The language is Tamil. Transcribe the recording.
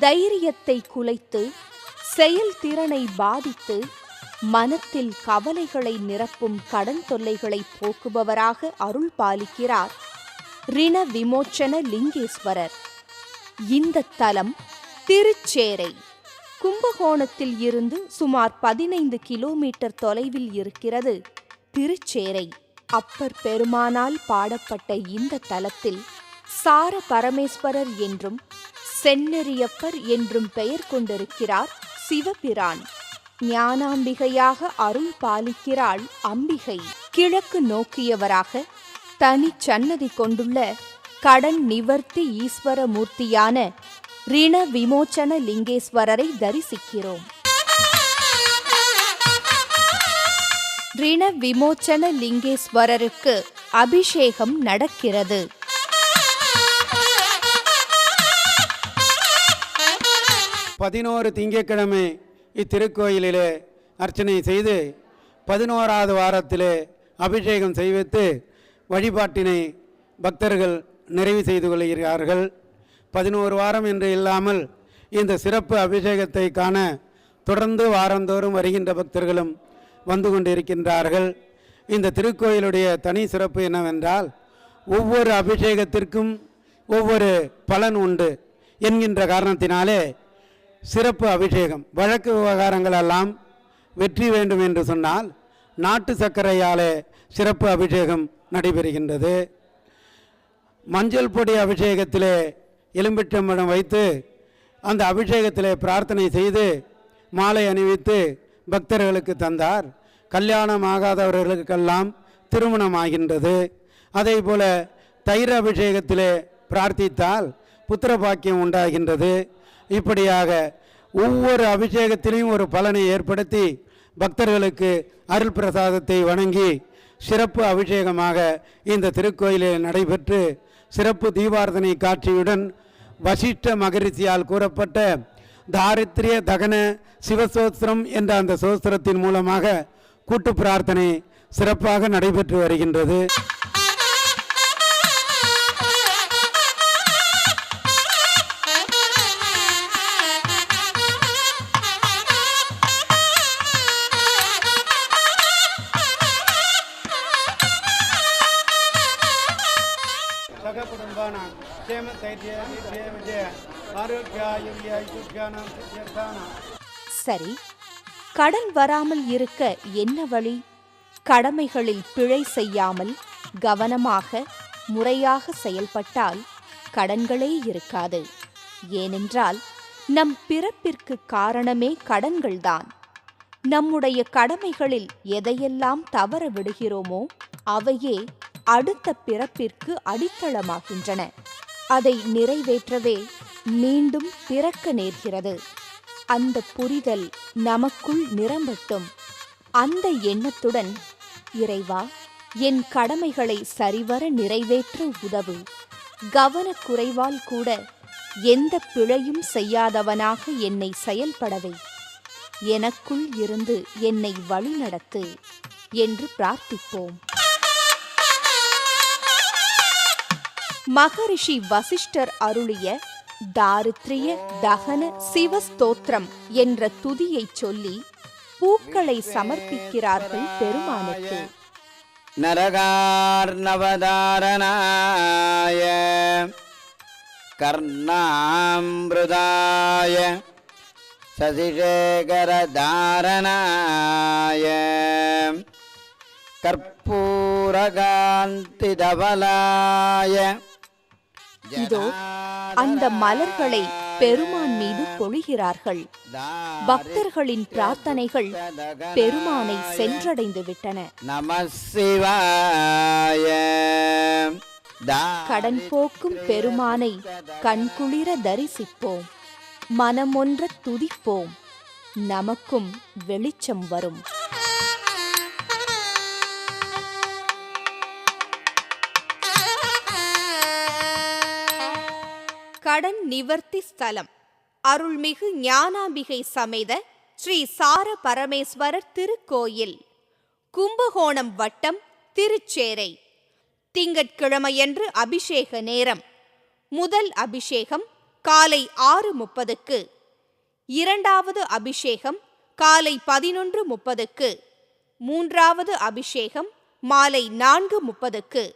தைரியத்தை குலைத்து செயல்திறனை பாதித்து மனத்தில் கவலைகளை நிரப்பும் கடன் தொல்லைகளை போக்குபவராக அருள் பாலிக்கிறார். ரிண விமோச்சன லிங்கேஸ்வரர். இந்த தலம் திருச்சேரை. கும்பகோணத்தில் இருந்து சுமார் பதினைந்து கிலோமீட்டர் தொலைவில் இருக்கிறது. திருச்சேரை. அப்பர் பெருமானால் பாடப்பட்ட இந்த தலத்தில் சார பரமேஸ்வரர் என்றும் செந்நெறியப்பர் என்றும் பெயர் கொண்டிருக்கிறார் சிவபிரான். ஞானாம்பிகையாக அருள் பாலிக்கிறாள் அம்பிகை. கிழக்கு நோக்கியவராக தனி சன்னதி கொண்டுள்ள கடன் நிவர்த்தி ஈஸ்வர மூர்த்தியான ரிண விமோச்சன லிங்கேஸ்வரரை தரிசிக்கிறோம். ரிண விமோச்சன லிங்கேஸ்வரருக்கு அபிஷேகம் நடக்கிறது. பதினோரு திங்கட்கிழமை இத்திருக்கோயிலிலே அர்ச்சனை செய்து பதினோராவது வாரத்திலே அபிஷேகம் செய்வித்து வழிபாட்டினை பக்தர்கள் நிறைவு செய்து கொள்கிறார்கள். பதினோரு வாரம் என்று இல்லாமல் இந்த சிறப்பு அபிஷேகத்தை காண தொடர்ந்து வாரந்தோறும் வருகின்ற பக்தர்களும் வந்து கொண்டிருக்கின்றார்கள். இந்த திருக்கோயிலுடைய தனி சிறப்பு என்னவென்றால் ஒவ்வொரு அபிஷேகத்திற்கும் ஒவ்வொரு பலன் உண்டு என்கின்ற காரணத்தினாலே சிறப்பு அபிஷேகம் வழக்கு விவகாரங்கள் எல்லாம் வெற்றி வேண்டும் என்று சொன்னால் நாட்டு சர்க்கரையாலே சிறப்பு அபிஷேகம் நடைபெறுகின்றது. மஞ்சள் பொடி அபிஷேகத்திலே எலும்பிச்சம்பழம் வைத்து அந்த அபிஷேகத்திலே பிரார்த்தனை செய்து மாலை அணிவித்து பக்தர்களுக்கு தந்தார். கல்யாணம் ஆகாதவர்களுக்கெல்லாம் திருமணம் ஆகின்றது அதே போல தயிர் அபிஷேகத்திலே பிரார்த்தித்தால் புத்திர பாக்கியம் உண்டாகின்றது. இப்படியாக ஒவ்வொரு அபிஷேகத்திலையும் ஒரு பலனை ஏற்படுத்தி பக்தர்களுக்கு அருள் பிரசாதத்தை வணங்கி சிறப்பு அபிஷேகமாக இந்த திருக்கோயிலில் நடைபெற்று சிறப்பு தீபாரதனை காட்சியுடன் வசிஷ்ட மகரிஷியால் கூறப்பட்ட தாரித்ரிய தகன சிவசோஸ்திரம் என்ற அந்த சோஸ்திரத்தின் மூலமாக கூட்டு பிரார்த்தனை சிறப்பாக நடைபெற்று வருகின்றது. ಕ್ಷೇಮ ಸ್ಥೈರ್ಯ ವಿಜಯ ವಿಜಯ ಆರೋಗ್ಯಾಯುರ್ಯ ಐಶ್ವರ್ಯಾನ ಸಿದ್ಧಾನ சரி கடன் வராமல் இருக்க என்ன வழி கடமைகளில் பிழை செய்யாமல் கவனமாக முறையாக செயல்பட்டால் கடன்களே இருக்காது ஏனென்றால் நம் பிறப்பிற்கு காரணமே கடன்கள்தான் நம்முடைய கடமைகளில் எதையெல்லாம் தவற விடுகிறோமோ அவையே அடுத்த பிறப்பிற்கு அடித்தளமாகின்றன அதை நிறைவேற்றவே மீண்டும் பிறக்க நேர்கிறது. அந்த புரிதல் நமக்குள் நிரம்பட்டும். அந்த எண்ணத்துடன் இறைவா என் கடமைகளை சரிவர நிறைவேற்ற உதவு. கவனக்குறைவால் கூட எந்த பிழையும் செய்யாதவனாக என்னை செயல்படவை. எனக்குள் இருந்து என்னை வழிநடத்து என்று பிரார்த்திப்போம். மகரிஷி வசிஷ்டர் அருளிய தாரித்ரிய தகன சிவஸ்தோத்திரம் என்ற துதியை சொல்லி பூக்களை சமர்ப்பிக்கிறார்கள் பெருமானுக்கு. நரகார்ணவதாரணாய கர்ணாம்பிருதாய சசிஷேகரதாரணாய கற்பூரகாந்திதவலாய இதோ அந்த மலர்களை பெருமான் மீது பொழிகிறார்கள். பக்தர்களின் பிரார்த்தனைகள் பெருமானை சென்றடைந்து விட்டன. கடன் போக்கும் பெருமானை கண்குளிர தரிசிப்போம். மனமொன்ற துதிப்போம். நமக்கும் வெளிச்சம் வரும். கடன் நிவர்த்தி ஸ்தலம். அருள்மிகு ஞானாம்பிகை சமேத ஸ்ரீ சார பரமேஸ்வரர் திருக்கோயில். கும்பகோணம் வட்டம் திருச்சேரை. திங்கட்கிழமையன்று அபிஷேக நேரம். முதல் அபிஷேகம் காலை ஆறு முப்பதுக்கு. இரண்டாவது அபிஷேகம் காலை பதினொன்று முப்பதுக்கு. மூன்றாவது அபிஷேகம் மாலை நான்கு முப்பதுக்கு.